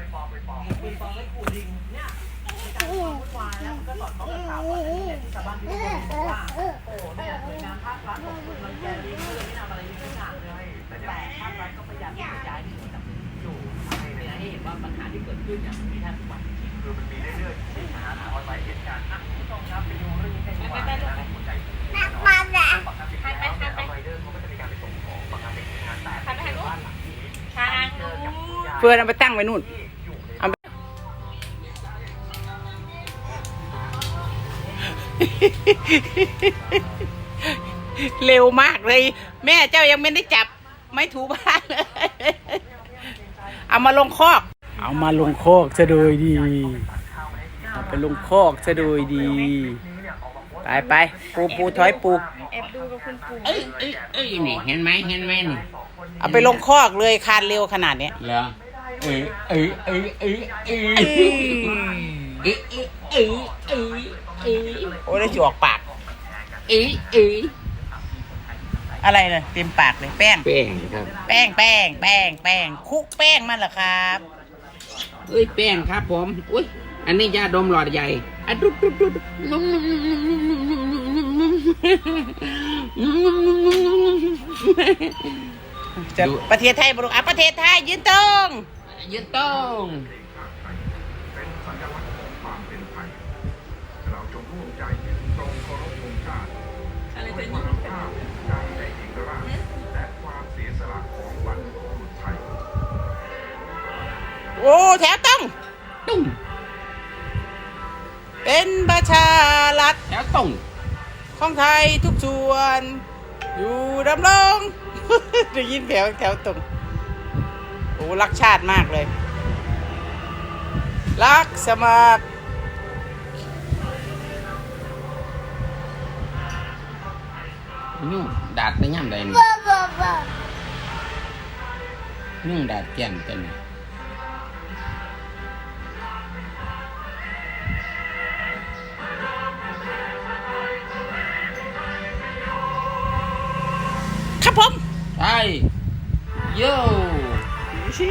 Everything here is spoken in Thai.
ไปปลอมไปปลอมไปปลอมไปขู่ลิงเนี่ยการควาวุ่นวายแล้วมันก็สอดคล้องกับข่าวว่าเนี่ยที่ชาวบ้านที่เขาบอกว่า โอ้เนี่ยหน่วยงานภาครัฐของคุณรังแกลิงก็เลยไม่ทำอะไรลิงสักเลยแต่ภาครัฐก็พยายามที่จะย้ายลิงออกจากพื้นที่อยู่เนี่ยให้เห็นว่าปัญหาที่เกิดขึ้นเนี่ยมันมีแทบทุกวันคือมันมีเรื่อยๆที่หาหาออนไลน์เหตุการณ์อะคุณผู้ชมครับไปดูเรื่องนี้กันดีกว่านะครับหัวใจปกติแล้วเนี่ยเอาไรเดอร์เขาก็จะมีการไปส่งของปกตินะแต่ในบ้านหลังนี้ทางเจอกับคุณยายเพื่อนเอาไปตั้งไว้นู่น ที่ เร็วมากเลย แม่เจ้ายังไม่ได้จับ ไม่ถูบ้านเลยเอามาลงคอก เอามาลงคอกซะโดยดีเอาไปลงคอกซะโดยดี ไปไปปูปูถอยปูแอบดูกับคุณปู่เอ้ยเอ้ยเอ้ยนี่เห็นไหมเห็นไหมนี่เอาไปลงคอกเลยคานเร็วขนาดเนี้ยเหรอเอ้ยเอ้ยเอ้ยเอ้ยเอ้ยเอ้ย ออกปากอีอีอะไรเลยเต็มปากเลยแป้ง แป้งครับ แป้งแป้งแป้งแป้งคุกแป้งมันเหรอครับ เอ้ยแป้งครับผม อุ้ยอันนี้ยาดมหลอดใหญ่อะดุดดุดดุดจะประเทศไทยบรุอะประเทศไทยยืนตรงยืนตรง ด้วยความภาคภูมิใจในเอกราชและความเสียสละของบรรพบุรุษไทย โอ้แถวต้องตุ้งเป็นประชารัฐแล้วตุ้งของไทยทุกส่วน อยู่ดำรงได้ยินแถวแถวตรงโอ้รักชาติมากเลย รักสมัคร นุ่งดาดได้ย่ำใดนี่ยุ่งดาดแก้มกันครับผม ไปโย่ชิ